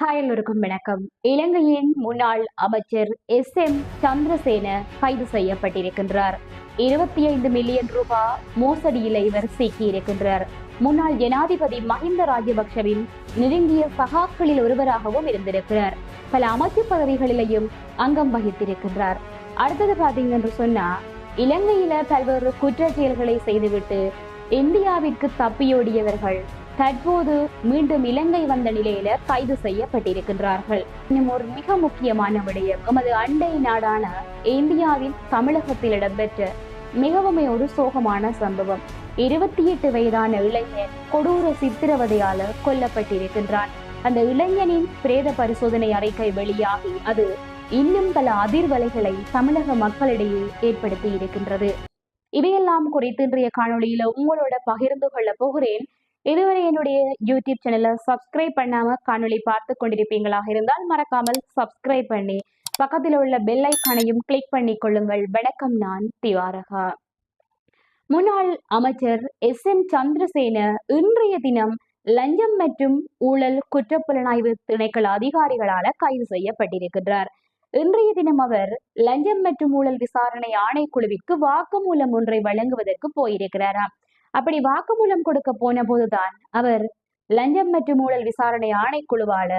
Hi எல்லோருக்கும் வணக்கம். இலங்கையின் முன்னாள் அமைச்சர் எஸ் எம் சந்திரசேன கைது செய்யப்பட்டிருக்கின்றார். இருபத்தி ஐந்து மில்லியன் ரூபாய் மோசடியில் இவர் சிக்கியிருக்கின்றார். முன்னாள் ஜனாதிபதி மஹிந்த ராஜபக்ஷவின் நெருங்கிய சகாக்களில் ஒருவராகவும் இருந்திருக்கிறார். பல அமைச்சு பதவிகளிலையும் அங்கம் வகித்திருக்கின்றார். அடுத்தது பாத்தீங்க என்று சொன்னா இலங்கையில பல்வேறு குற்ற செயல்களை செய்துவிட்டு இந்தியாவிற்கு தப்பியோடியவர்கள் தற்போது மீண்டும் இலங்கை வந்த நிலையில கைது செய்யப்பட்டிருக்கின்றார்கள். இன்னும் ஒரு மிக முக்கியமான விடயம் எமது அண்டை நாடான இந்தியாவில் தமிழகத்தில் இடம்பெற்ற மிகவுமே ஒரு சோகமான சம்பவம். இருபத்தி எட்டு வயதான இளைஞன் கொடூர சித்திரவதையால கொல்லப்பட்டிருக்கின்றான். அந்த இளைஞனின் பிரேத பரிசோதனை அறிக்கை வெளியாகி அது இன்னும் பல அதிர்வலைகளை தமிழக மக்களிடையே ஏற்படுத்தி இருக்கின்றது. இவையெல்லாம் குறித்து இன்றைய காணொளியில உங்களோட பகிர்ந்து கொள்ள போகிறேன். இதுவரை என்னுடைய யூடியூப் சேனலை சப்ஸ்கிரைப் பண்ணாம காணொளி பார்த்து கொண்டிருப்பீங்களாக இருந்தால் மறக்காமல் சப்ஸ்கிரைப் பண்ணி பக்கத்தில் உள்ள பெல் ஐக்கானையும் கிளிக் பண்ணி கொள்ளுங்கள். வணக்கம் நான் திவாரகா. முன்னாள் அமைச்சர் எஸ். என். சந்திரசேன இன்றைய தினம் லஞ்சம் மற்றும் ஊழல் குற்றப்புலனாய்வு திணைக்கள அதிகாரிகளால கைது செய்யப்பட்டிருக்கின்றார். இன்றைய தினம் அவர் லஞ்சம் மற்றும் ஊழல் விசாரணை ஆணைக்குழுவிற்கு வாக்குமூலம் ஒன்றை வழங்குவதற்கு போயிருக்கிறாராம். அப்படி வாக்குமூலம் கொடுக்க போன போதுதான் அவர் லஞ்சம் மற்றும் ஊழல் விசாரணை ஆணைக்குழுவால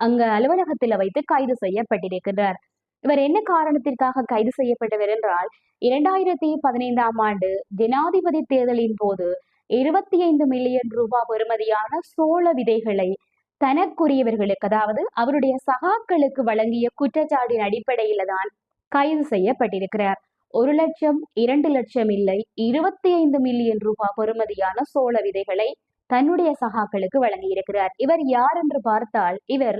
அங்க அலுவலகத்தில் வைத்து கைது செய்யப்பட்டிருக்கிறார் இவர் என்ன காரணத்திற்காக கைது செய்யப்பட்டவர் என்றால் இரண்டாயிரத்தி பதினைந்தாம் ஆண்டு ஜனாதிபதி தேர்தலின் போது இருபத்தி ஐந்து மில்லியன் ரூபாய் பெறுமதியான சோள விதைகளை தனக்குரியவர்களுக்கு அதாவது அவருடைய சகாக்களுக்கு வழங்கிய குற்றச்சாட்டின் அடிப்படையில தான் கைது செய்யப்பட்டிருக்கிறார். ஒரு லட்சம் இரண்டு லட்சம் இல்லை இருபத்தி ஐந்து மில்லியன் ரூபாய் பெறுமதியான சோள விதைகளை தன்னுடைய சகாக்களுக்கு வழங்கியிருக்கிறார். இவர் யார் என்று பார்த்தால் இவர்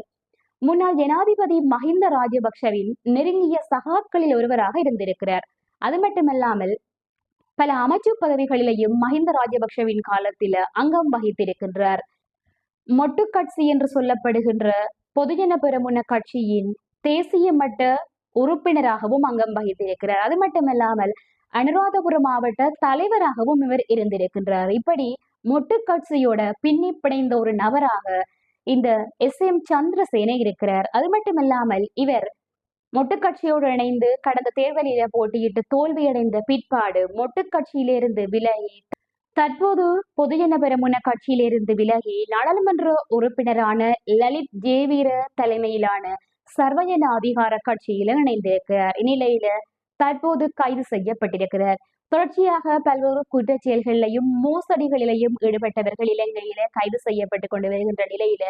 முன்னாள் ஜனாதிபதி மஹிந்த ராஜபக்ஷவின் நெருங்கிய சகாக்களில் ஒருவராக இருந்திருக்கிறார். அது மட்டுமல்லாமல் பல அமைச்சு பதவிகளிலேயும் மஹிந்த ராஜபக்ஷவின் காலத்தில அங்கம் வகித்திருக்கின்றார். மொட்டு கட்சி என்று சொல்லப்படுகின்ற பொதுஜன பெருமுன கட்சியின் தேசிய மட்ட உறுப்பினராகவும் அங்கம் வகித்திருக்கிறார். அது மட்டுமல்லாமல் அனுராதபுரம் மாவட்ட தலைவராகவும் இவர் இருந்திருக்கின்றார். இப்படி மொட்டுக்கட்சியோட பின்னி பிணைந்த ஒரு நபராக இந்த எஸ். எம். சந்திரசேனை இருக்கிறார். அது மட்டுமல்லாமல் இவர் மொட்டுக்கட்சியோடு இணைந்து கடந்த தேர்தலில போட்டியிட்டு தோல்வியடைந்த பிற்பாடு மொட்டுக்கட்சியிலிருந்து விலகி தற்போது பொதுஜன பெருமுன கட்சியிலிருந்து விலகி நாடாளுமன்ற உறுப்பினரான லலித் ஜேவீர தலைமையிலான சர்வஜன அதிகார கட்சியில இணைந்திருக்கிறார் இந்நிலையில தற்போது கைது செய்யப்பட்டிருக்கிறார். தொடர்ச்சியாக பல்வேறு குற்றச் செயல்களிலையும் மோசடிகளிலையும் ஈடுபட்டவர்கள் இலங்கையில கைது செய்யப்பட்டு கொண்டு வருகின்ற நிலையில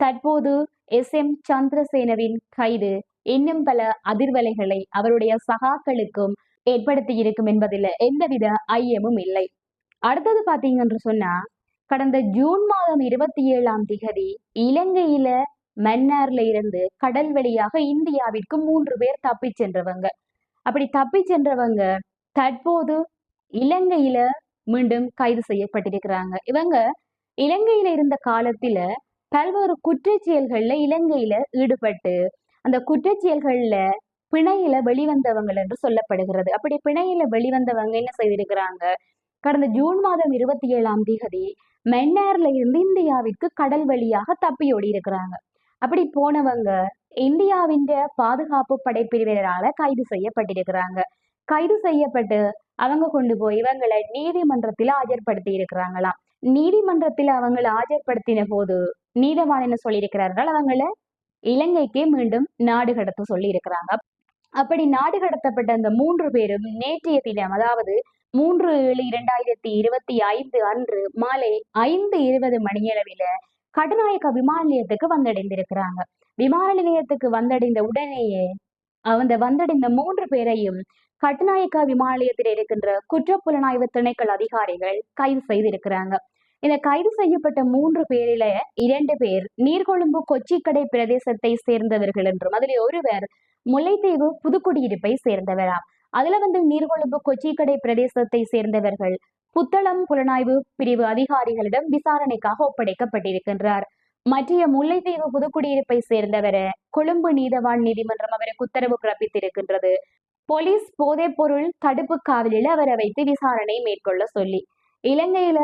தற்போது எஸ். எம். சந்திரசேனவின் கைது இன்னும் பல அதிர்வலைகளை அவருடைய சகாக்களுக்கும் ஏற்படுத்தி இருக்கும் என்பதில் எந்தவித ஐயமும் இல்லை. அடுத்தது பாத்தீங்கன்னு சொன்னா கடந்த ஜூன் மாதம் இருபத்தி ஏழாம் திகதி இலங்கையில மன்னார்ல இருந்து கடல் வழியாக இந்தியாவிற்கு மூன்று பேர் தப்பி சென்றவங்க. அப்படி தப்பி சென்றவங்க தற்போது இலங்கையில மீண்டும் கைது செய்யப்பட்டிருக்கிறாங்க. இவங்க இலங்கையில இருந்த காலத்துல பல்வேறு குற்றச் செயல்கள்ல இலங்கையில ஈடுபட்டு அந்த குற்றச்செயல்கள்ல பிணையில வெளிவந்தவங்கள் என்று சொல்லப்படுகிறது. அப்படி பிணையில வெளிவந்தவங்க என்ன செய்திருக்கிறாங்க? கடந்த ஜூன் மாதம் இருபத்தி ஏழாம் தேதி மென்னார்ல இருந்து இந்தியாவிற்கு கடல் வழியாக தப்பியோடி இருக்கிறாங்க அப்படி போனவங்க இந்தியாவின் பாதுகாப்பு படை பிரிவினரால கைது செய்யப்பட்டிருக்கிறாங்க. கைது செய்யப்பட்டு அவங்க கொண்டு போய் இவங்களை நீதிமன்றத்தில் ஆஜர்படுத்தி இருக்கிறாங்களாம். நீதிமன்றத்தில் அவங்களை ஆஜர்படுத்தின போது நீதவான் என்ன சொல்லியிருக்கிறார்கள். அவங்கள இலங்கைக்கே மீண்டும் நாடு கடத்த சொல்லி இருக்கிறாங்க அப்படி நாடு கடத்தப்பட்ட அந்த மூன்று பேரும் நேற்றைய தினம் அதாவது மூன்று ஏழு இரண்டாயிரத்தி இருபத்தி ஐந்து அன்று மாலை ஐந்து இருபது மணியளவில கடுநாயக்க விமான நிலையத்துக்கு வந்தடைந்திருக்கிறாங்க. விமான நிலையத்துக்கு வந்தடைந்த உடனேயே அந்த வந்தடைந்த மூன்று பேரையும் கட்டுநாயக்கா விமான நிலையத்தில் இருக்கின்ற குற்றப்புலனாய்வு திணைக்கள் அதிகாரிகள் கைது செய்திருக்கிறாங்க. இந்த கைது செய்யப்பட்ட மூன்று பேரில இரண்டு பேர் நீர்கொழும்பு கொச்சிக்கடை பிரதேசத்தை சேர்ந்தவர்கள் என்றும் அதில் ஒருவர் முல்லைத்தீவு புதுக்குடியிருப்பை சேர்ந்தவராம். அதுல வந்து நீர்கொழும்பு கொச்சிக்கடை பிரதேசத்தை சேர்ந்தவர்கள் புத்தளம் புலனாய்வு பிரிவு அதிகாரிகளிடம் விசாரணைக்காக ஒப்படைக்கப்பட்டிருக்கின்றார். மற்றைய முல்லைத்தீவு புதுக்குடியிருப்பை சேர்ந்தவரை கொழும்பு நீதவான் நீதிமன்றம் அவருக்கு உத்தரவு பிறப்பித்திருக்கின்றது. போலீஸ் போதைப்பொருள் தடுப்பு காவலில் அவரை வைத்து விசாரணை மேற்கொள்ள சொல்லி இலங்கையில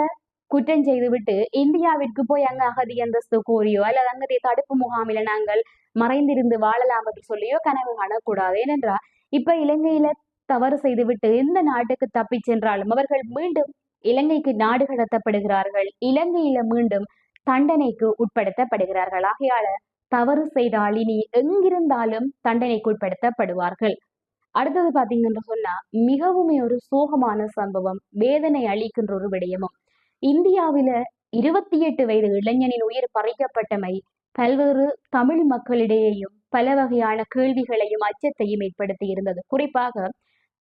குற்றம் செய்துவிட்டு இந்தியாவிற்கு போய் அங்க அகதி அந்தஸ்து கோரியோ அல்லது அங்கதைய தடுப்பு முகாமில நாங்கள் மறைந்திருந்து வாழலாம் என்று சொல்லியோ கனவு காணக்கூடாது ஏனென்றால் இப்ப இலங்கையில தவறு செய்துவிட்டு எந்த நாட்டுக்கு தப்பி சென்றாலும் அவர்கள் மீண்டும் இலங்கைக்கு நாடு கடத்தப்படுகிறார்கள். இலங்கையில மீண்டும் தண்டனைக்கு உட்படுத்தப்படுகிறார்கள். ஆகையால தவறு செய்தால் இனி எங்கிருந்தாலும் தண்டனைக்கு உட்படுத்தப்படுவார்கள். அடுத்தது பாத்தீங்கன்னு சொன்னா மிகவுமே ஒரு சோகமான சம்பவம் வேதனை அளிக்கின்ற ஒரு விடயமும். இந்தியாவில இருபத்தி எட்டு வயது இளைஞனின் உயிர் பறிக்கப்பட்டமை பல்வேறு தமிழ் மக்களிடையேயும் பல வகையான கேள்விகளையும் அச்சத்தையும் ஏற்படுத்தி இருந்தது. குறிப்பாக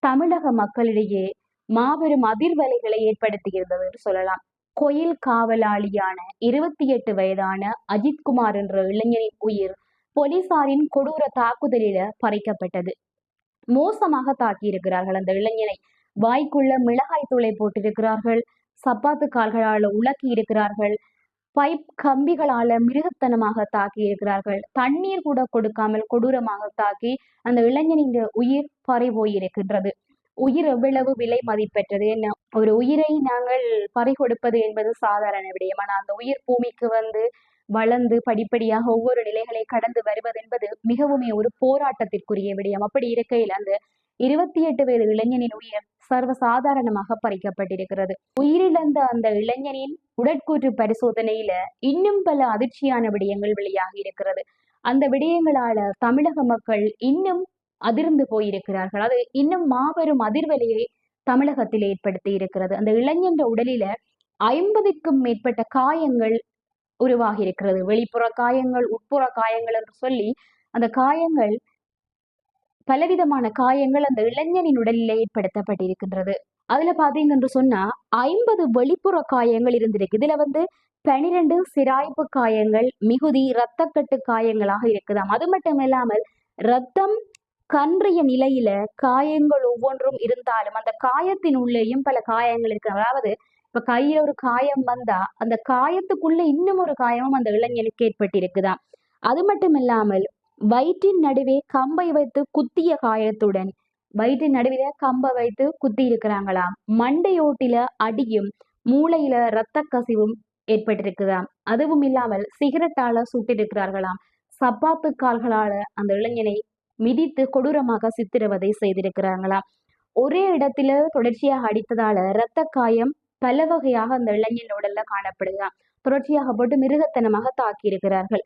தமிழக மக்களிடையே மாபெரும் அதிர்வலைகளை ஏற்படுத்தியிருந்ததுன்னு என்று சொல்லலாம். கோயில் காவலாளியான இருபத்தி எட்டு வயதான அஜித்குமார் என்ற இளைஞனின் உயிர் போலீசாரின் கொடூர தாக்குதலில பறிக்கப்பட்டது. மோசமாக தாக்கி இருக்கிறார்கள் அந்த இளைஞனை. வாய்க்குள்ள மிளகாய் தூளை போட்டிருக்கிறார்கள். சப்பாத்து கால்களால் உலக்கி இருக்கிறார்கள். பைப் கம்பிகளால மிருகத்தனமாக தாக்கி இருக்கிறார்கள். தண்ணீர் கூட கொடுக்காமல் கொடூரமாக தாக்கி அந்த இளைஞனின் உயிர் பறி போயிருக்கின்றது உயிர் எவ்வளவு விலை மதிப்பெற்றது என்ன? ஒரு உயிரை நாங்கள் பறி கொடுப்பது என்பது சாதாரண விடயம். ஆனால் அந்த உயிர் பூமிக்கு வந்து வளர்ந்து படிப்படியாக ஒவ்வொரு நிலைகளை கடந்து வருவது என்பது மிகவுமே ஒரு போராட்டத்திற்குரிய விடயம். அப்படி இருக்கையில் அந்த இருபத்தி எட்டு வயது இளைஞனின் உயிர் சர்வ சாதாரணமாக பறிக்கப்பட்டிருக்கிறது. உயிரிழந்த அந்த இளைஞனின் உடற்கூற்று பரிசோதனையில இன்னும் பல அதிர்ச்சியான விடயங்கள் வெளியாகி இருக்கிறது அந்த விடயங்களால தமிழக மக்கள் இன்னும் அதிர்ந்து போயிருக்கிறார்கள். அது இன்னும் மாபெரும் அதிர்வலையை தமிழகத்தில் ஏற்படுத்தி இருக்கிறது. அந்த இளைஞன்ற உடலில ஐம்பதுக்கும் மேற்பட்ட காயங்கள் உருவாகி இருக்கிறது வெளிப்புற காயங்கள் உட்புற காயங்கள் என்று சொல்லி அந்த காயங்கள் பலவிதமான காயங்கள் அந்த இளைஞனின் உடலில் ஏற்படுத்தப்பட்டிருக்கின்றது. அதுல பாத்தீங்க என்று சொன்னா ஐம்பது வெளிப்புற காயங்கள் இருந்திருக்கு. இதுல வந்து பனிரெண்டு சிராய்ப்பு காயங்கள் மிகுதி இரத்தக்கட்டு காயங்களாக இருக்குதாம். அது மட்டும் இல்லாமல் ரத்தம் கன்றிய நிலையில காயங்கள் ஒவ்வொன்றும் இருந்தாலும் அந்த காயத்தின் உள்ளேயும் பல காயங்கள் இருக்கு. அதாவது இப்ப கையில ஒரு காயம் வந்தா அந்த காயத்துக்குள்ள இன்னும் ஒரு காயமும் அந்த இளைஞனுக்கு ஏற்பட்டிருக்குதான் அது மட்டும் இல்லாமல் வயிற்றின் நடுவே கம்பை வைத்து குத்திய காயத்துடன் வயிற்றின் நடுவில கம்பை வைத்து குத்தி இருக்கிறாங்களாம் மண்டையோட்டில அடியும் மூளையில இரத்த கசிவும் ஏற்பட்டிருக்குதாம் அதுவும் இல்லாமல் சிகரெட்டால சுட்டிருக்கிறார்களாம் சப்பாத்து கால்களால அந்த இளைஞனை மிதித்து கொடூரமாக சித்திரவதை செய்திருக்கிறாங்களாம் ஒரே இடத்துல தொடர்ச்சியாக அடித்ததால இரத்த காயம் பல வகையாக அந்த இளைஞன் உடல்ல காணப்படுகிறான் தொடர்ச்சியாக போட்டு மிருகத்தனமாக தாக்கி இருக்கிறார்கள்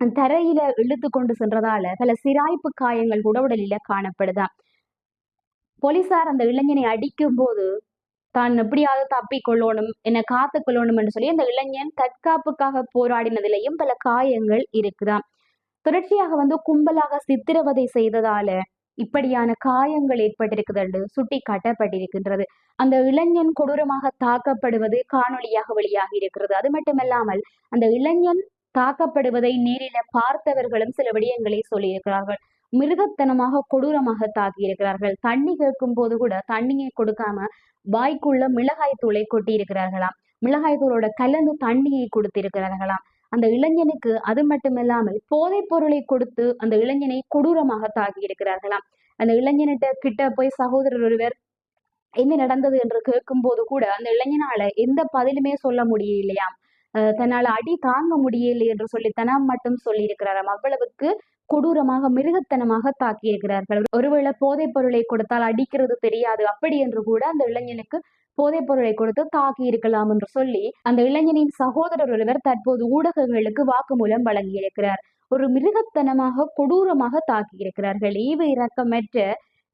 தரையில இழுத்து கொண்டு சென்றதால பல சிராய்ப்பு காயங்கள் கூட உடலில காணப்படுதாம் போலீசார் அந்த இளைஞனை அடிக்கும் போது தான் எப்படியாவது தப்பிக்கொள்ளணும் என்னை காத்து கொள்ளணும் என்று சொல்லி அந்த இளைஞன் தற்காப்புக்காக போராடினதிலையும் பல காயங்கள் இருக்குதாம். தொடர்ச்சியாக வந்து கும்பலாக சித்திரவதை செய்ததால இப்படியான காயங்கள் ஏற்பட்டிருக்குது என்று சுட்டி காட்டப்பட்டிருக்கின்றது அந்த இளைஞன் கொடூரமாக தாக்கப்படுவது காணொளியாக வெளியாகி இருக்கிறது. அது மட்டுமல்லாமல் அந்த இளைஞன் தாக்கப்படுவதை நேரில பார்த்தவர்களும் சில விடயங்களை சொல்லியிருக்கிறார்கள். மிருகத்தனமாக கொடூரமாக தாக்கி இருக்கிறார்கள் தண்ணி கேட்கும் போது கூட தண்ணியை கொடுக்காம வாய்க்குள்ள மிளகாய் தூளை கொட்டியிருக்கிறார்களாம். மிளகாய் தூளோட கலந்து தண்ணியை கொடுத்திருக்கிறார்களாம். அந்த இளைஞனுக்கு அது மட்டுமில்லாமல் போதைப் பொருளை கொடுத்து அந்த இளைஞனை கொடூரமாக தாக்கி இருக்கிறார்களாம். அந்த இளைஞனிட்ட கிட்ட போய் சகோதரர் ஒருவர் என்ன நடந்தது என்று கேட்கும் போது கூட அந்த இளைஞனால எந்த பதிலுமே சொல்ல முடியலையாம். தன்னால் அடி தாங்க முடியலை என்று சொல்லி தனம் மட்டும் சொல்லியிருக்கிறாராம். அவ்வளவுக்கு கொடூரமாக மிருகத்தனமாக தாக்கி இருக்கிறார்கள் ஒருவேளை போதைப் பொருளை கொடுத்தால் அடிக்கிறது தெரியாது. அப்படி என்று கூட அந்த இளைஞனுக்கு போதைப் பொருளை கொடுத்து தாக்கி இருக்கலாம் என்று சொல்லி அந்த இளைஞனின் சகோதரர் ஒருவர் தற்போது ஊடகங்களுக்கு வாக்குமூலம் வழங்கியிருக்கிறார். ஒரு மிருகத்தனமாக கொடூரமாக தாக்கி இருக்கிறார்கள் ஈவு இறக்கமற்ற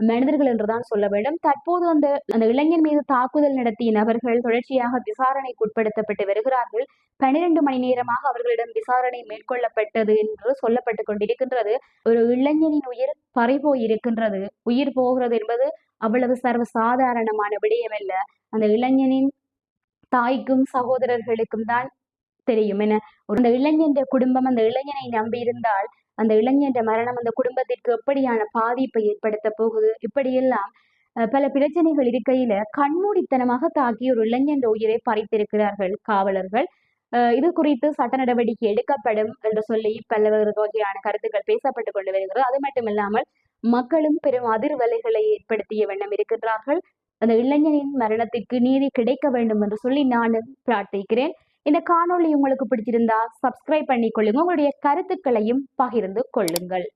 மனிதர்கள் என்றுதான் சொல்ல வேண்டும். தற்போது அந்த அந்த இளைஞன் மீது தாக்குதல் நடத்திய நபர்கள் தொடர்ச்சியாக விசாரணைக்கு உட்படுத்தப்பட்டு வருகிறார்கள். பனிரெண்டு மணி நேரமாக அவர்களிடம் விசாரணை மேற்கொள்ளப்பட்டது என்று சொல்லப்பட்டு கொண்டிருக்கின்றது. ஒரு இளைஞனின் உயிர் பறிபோய் இருக்கின்றது. உயிர் போகிறது என்பது அவ்வளவு சர்வ சாதாரணமான விடயமல்ல அந்த இளைஞனின் தாய்க்கும் சகோதரர்களுக்கும் தான் தெரியும் என. அந்த இளைஞன் குடும்பம் அந்த இளைஞனை நம்பி இருந்தால் அந்த இளைஞன் மரணம் அந்த குடும்பத்திற்கு எப்படியான பாதிப்பை ஏற்படுத்த போகுது? இப்படியெல்லாம் பல பிரச்சனைகள் இருக்கையில கண்மூடித்தனமாக தாக்கி ஒரு இளைஞன் உயிரை பறித்திருக்கிறார்கள் காவலர்கள். இது குறித்து சட்ட நடவடிக்கை எடுக்கப்படும் என்று சொல்லி பல்வேறு வகையான கருத்துக்கள் பேசப்பட்டு கொண்டு வருகிறது. அது மட்டுமில்லாமல் மக்களும் பெரும் அதிர்வலைகளை ஏற்படுத்திய வண்ணம் இருக்கின்றார்கள். அந்த இளைஞனின் மரணத்திற்கு நீதி கிடைக்க வேண்டும் என்று சொல்லி நானும் பிரார்த்திக்கிறேன். இந்த காணொளி உங்களுக்கு பிடிச்சிருந்தா சப்ஸ்கிரைப் பண்ணிக்கொள்ளுங்க. உங்களுடைய கருத்துக்களையும் பகிர்ந்து கொள்ளுங்கள்.